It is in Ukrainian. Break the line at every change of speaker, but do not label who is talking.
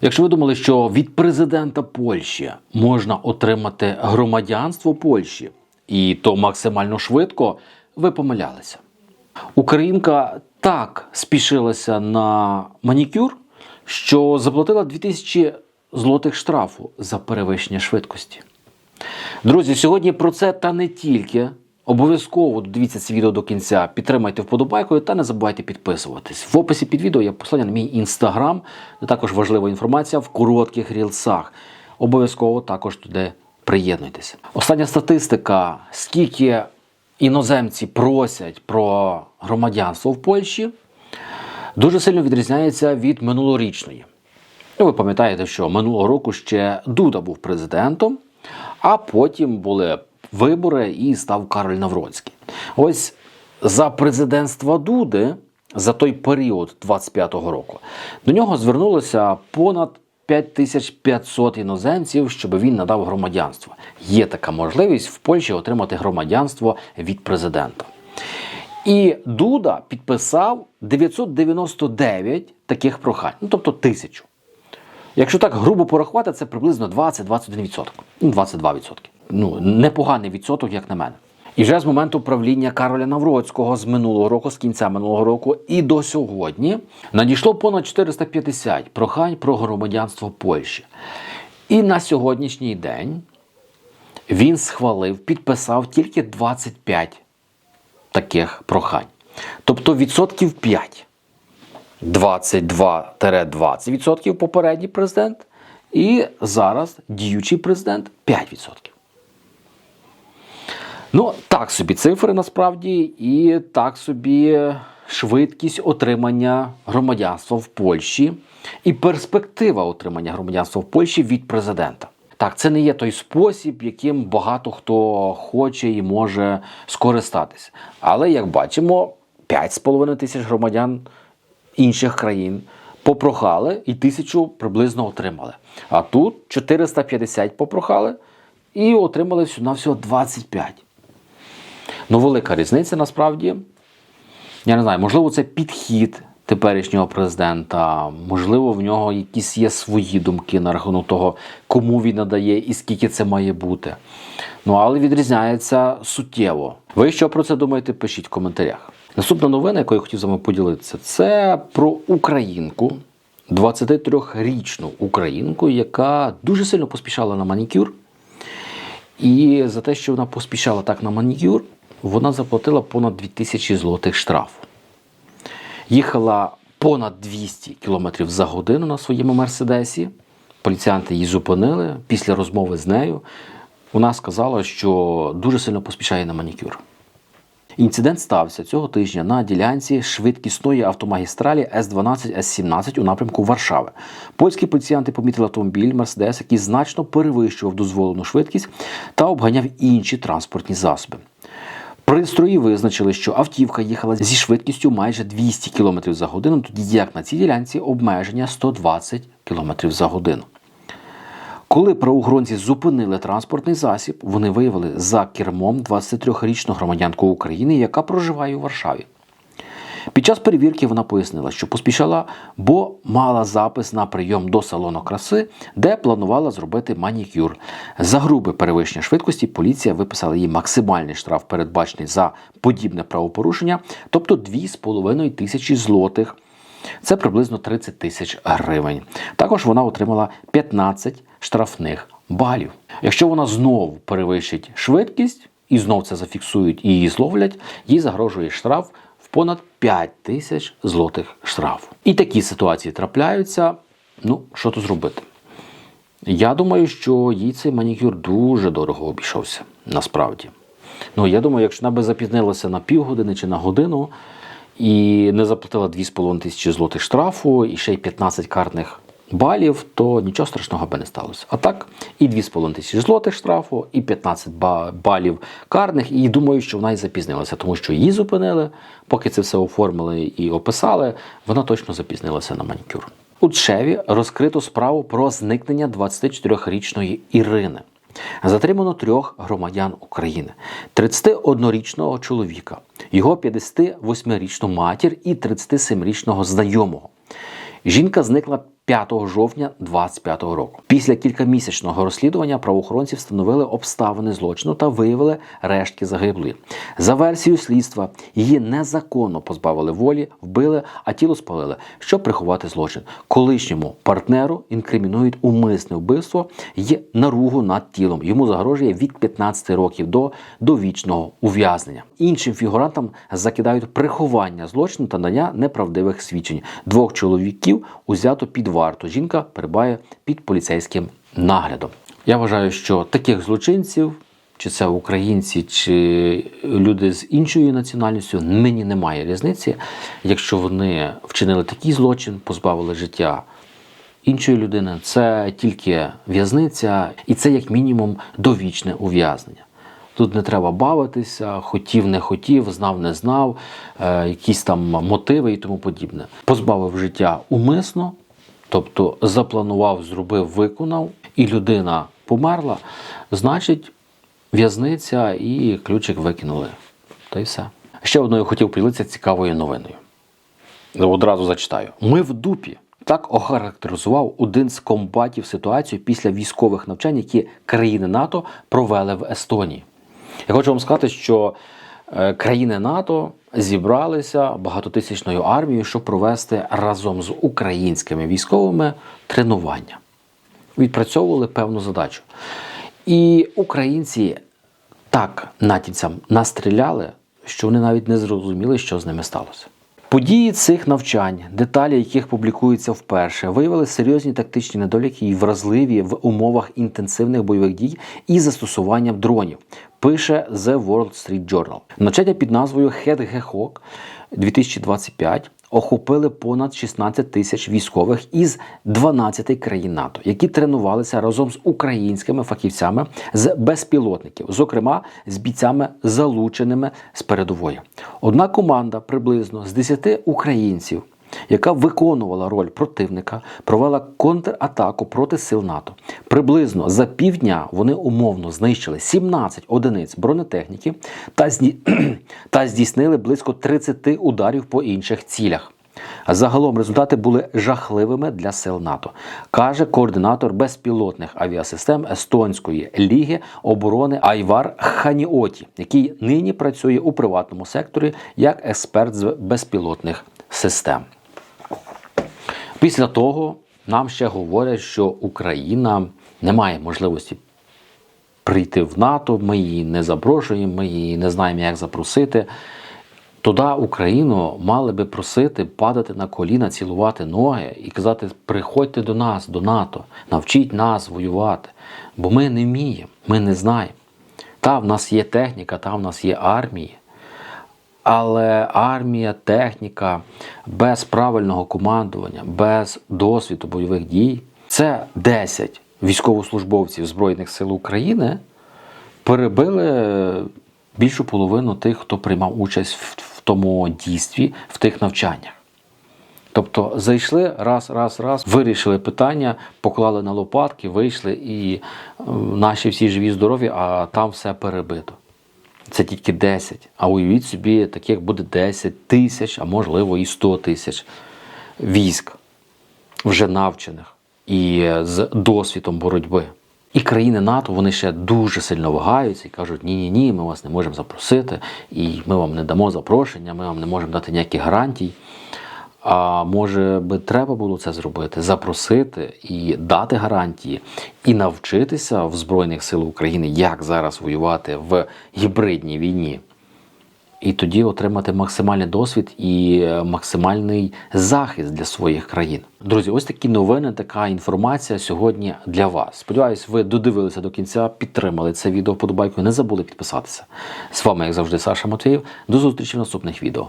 Якщо ви думали, що від президента Польщі можна отримати громадянство Польщі, і то максимально швидко, ви помилялися. Українка так спішилася на манікюр, що заплатила 2000 злотих штрафу за перевищення швидкості. Друзі, сьогодні про це та не тільки. Обов'язково дивіться це відео до кінця, підтримайте вподобайкою та не забувайте підписуватись. В описі під відео є посилання на мій інстаграм, де також важлива інформація в коротких рілсах. Обов'язково також туди приєднуйтеся. Остання статистика: скільки іноземці просять про громадянство в Польщі, дуже сильно відрізняється від минулорічної. Ну, ви пам'ятаєте, що минулого року ще Дуда був президентом, а потім були вибори і став Кароль Навроцький. Ось за президентства Дуди за той період 25-го року до нього звернулося понад 5500 іноземців, щоб він надав громадянство. Є така можливість в Польщі отримати громадянство від президента. І Дуда підписав 999 таких прохань, ну тобто тисячу. Якщо так грубо порахувати, це приблизно 20-21%. Ну, 22%. Ну, непоганий відсоток, як на мене. І вже з моменту правління Кароля Навроцького з минулого року, з кінця минулого року і до сьогодні надійшло понад 450 прохань про громадянство Польщі. І на сьогоднішній день він схвалив, підписав тільки 25 таких прохань. Тобто відсотків 5. 22-20% попередній президент, і зараз діючий президент 5%. Ну, так собі цифри насправді, і так собі швидкість отримання громадянства в Польщі і перспектива отримання громадянства в Польщі від президента. Так, це не є той спосіб, яким багато хто хоче і може скористатися. Але як бачимо, 5,5 тисяч громадян інших країн попрохали і тисячу приблизно отримали. А тут 450 попрохали і отримали всього на всього 25. Ну, велика різниця насправді. Я не знаю, можливо, це підхід теперішнього президента, можливо, в нього якісь є свої думки на рахунок того, кому він надає і скільки це має бути. Ну, але відрізняється суттєво. Ви що про це думаєте? Пишіть в коментарях. Наступна новина, яку я хотів з вами поділитися, це про українку, 23-річну українку, яка дуже сильно поспішала на манікюр. І за те, що вона поспішала так на манікюр, вона заплатила понад 2000 злотих штрафу. Їхала понад 200 км за годину на своєму мерседесі. Поліціянти її зупинили після розмови з нею. Вона сказала, що дуже сильно поспішає на манікюр. Інцидент стався цього тижня на ділянці швидкісної автомагістралі С12 С17 у напрямку Варшави. Польські поліціянти помітили автомобіль Мерседес, який значно перевищував дозволену швидкість та обганяв інші транспортні засоби. Пристрої визначили, що автівка їхала зі швидкістю майже 200 км за годину, тоді як на цій ділянці обмеження 120 км за годину. Коли правоохоронці зупинили транспортний засіб, вони виявили за кермом 23-річну громадянку України, яка проживає у Варшаві. Під час перевірки вона пояснила, що поспішала, бо мала запис на прийом до салону краси, де планувала зробити манікюр. За грубе перевищення швидкості поліція виписала їй максимальний штраф, передбачений за подібне правопорушення, тобто 2,5 тисячі злотих. Це приблизно 30 тисяч гривень. Також вона отримала 15 штрафних балів. Якщо вона знову перевищить швидкість і знов це зафіксують і її зловлять, їй загрожує штраф в понад 5 тисяч злотих штрафу. І такі ситуації трапляються. Ну, що тут зробити? Я думаю, що їй цей манікюр дуже дорого обійшовся, насправді. Ну, я думаю, якщо вона би запізнилася на півгодини чи на годину і не заплатила 2,5 тисячі злотих штрафу, і ще й 15 карних балів, то нічого страшного би не сталося. А так, і 2,5 тисячі злотих штрафу, і 15 балів карних. І думаю, що вона і запізнилася, тому що її зупинили, поки це все оформили і описали, вона точно запізнилася на манікюр. У Тшеві розкрито справу про зникнення 24-річної Ірини. Затримано трьох громадян України: 31-річного чоловіка, його 58-річну матір і 37-річного знайомого. Жінка зникла 5 жовтня 25 року. Після кількамісячного розслідування правоохоронці встановили обставини злочину та виявили рештки загиблої. За версією слідства, її незаконно позбавили волі, вбили, а тіло спалили, щоб приховати злочин. Колишньому партнеру інкримінують умисне вбивство і наругу над тілом. Йому загрожує від 15 років до довічного ув'язнення. Іншим фігурантам закидають приховання злочину та надання неправдивих свідчень. Двох чоловіків узято під варту. Жінка перебуває під поліцейським наглядом. Я вважаю, що таких злочинців, чи це українці, чи люди з іншою національністю, мені немає різниці. Якщо вони вчинили такий злочин, позбавили життя іншої людини, це тільки в'язниця, і це як мінімум довічне ув'язнення. Тут не треба бавитися, хотів, не хотів, знав, не знав, е, якісь там мотиви і тому подібне. Позбавив життя умисно, тобто запланував, зробив, виконав, і людина померла, значить, в'язниця і ключик викинули. Та й все. Ще одною хотів поділитися цікавою новиною. Одразу зачитаю. Ми в дупі. Так охарактеризував один з комбатів ситуацію після військових навчань, які країни НАТО провели в Естонії. Я хочу вам сказати, що країни НАТО зібралися багатотисячною армією, щоб провести разом з українськими військовими тренування. Відпрацьовували певну задачу. І українці так натівцям настріляли, що вони навіть не зрозуміли, що з ними сталося. Події цих навчань, деталі яких публікуються вперше, виявили серйозні тактичні недоліки і вразливі в умовах інтенсивних бойових дій і застосуванням дронів. Пише The Wall Street Journal. Навчання під назвою Hedgehog 2025 охопили понад 16 тисяч військових із 12 країн НАТО, які тренувалися разом з українськими фахівцями з безпілотників, зокрема з бійцями, залученими з передової. Одна команда приблизно з 10 українців. Яка виконувала роль противника, провела контратаку проти сил НАТО. Приблизно за півдня вони умовно знищили 17 одиниць бронетехніки та, зні... та здійснили близько 30 ударів по інших цілях. Загалом результати були жахливими для сил НАТО, каже координатор безпілотних авіасистем Естонської ліги оборони Айвар Ханіоті, який нині працює у приватному секторі як експерт з безпілотних систем. Після того нам ще говорять, що Україна не має можливості прийти в НАТО, ми її не запрошуємо, ми її не знаємо, як запросити. Туди Україну мали би просити падати на коліна, цілувати ноги і казати: приходьте до нас, до НАТО, навчіть нас воювати. Бо ми не вміємо, ми не знаємо. Та в нас є техніка, та в нас є армія. Але армія, техніка без правильного командування, без досвіду бойових дій це 10 військовослужбовців Збройних сил України перебили більшу половину тих, хто приймав участь в, тому дійстві, в тих навчаннях. Тобто зайшли раз, раз, раз, вирішили питання, поклали на лопатки, вийшли, і е, наші всі живі, здорові, а там все перебито. Це тільки 10. А уявіть собі, таких буде 10 тисяч, а можливо і 100 тисяч військ, вже навчених і з досвідом боротьби. І країни НАТО вони ще дуже сильно вагаються і кажуть, ні-ні ні, ми вас не можемо запросити, і ми вам не дамо запрошення, ми вам не можемо дати ніяких гарантій. А може би треба було це зробити, запросити і дати гарантії, і навчитися в Збройних сил України, як зараз воювати в гібридній війні. І тоді отримати максимальний досвід і максимальний захист для своїх країн. Друзі, ось такі новини, така інформація сьогодні для вас. Сподіваюсь, ви додивилися до кінця, підтримали це відео вподобайкою, не забули підписатися. З вами, як завжди, Саша Матвіїв. До зустрічі в наступних відео.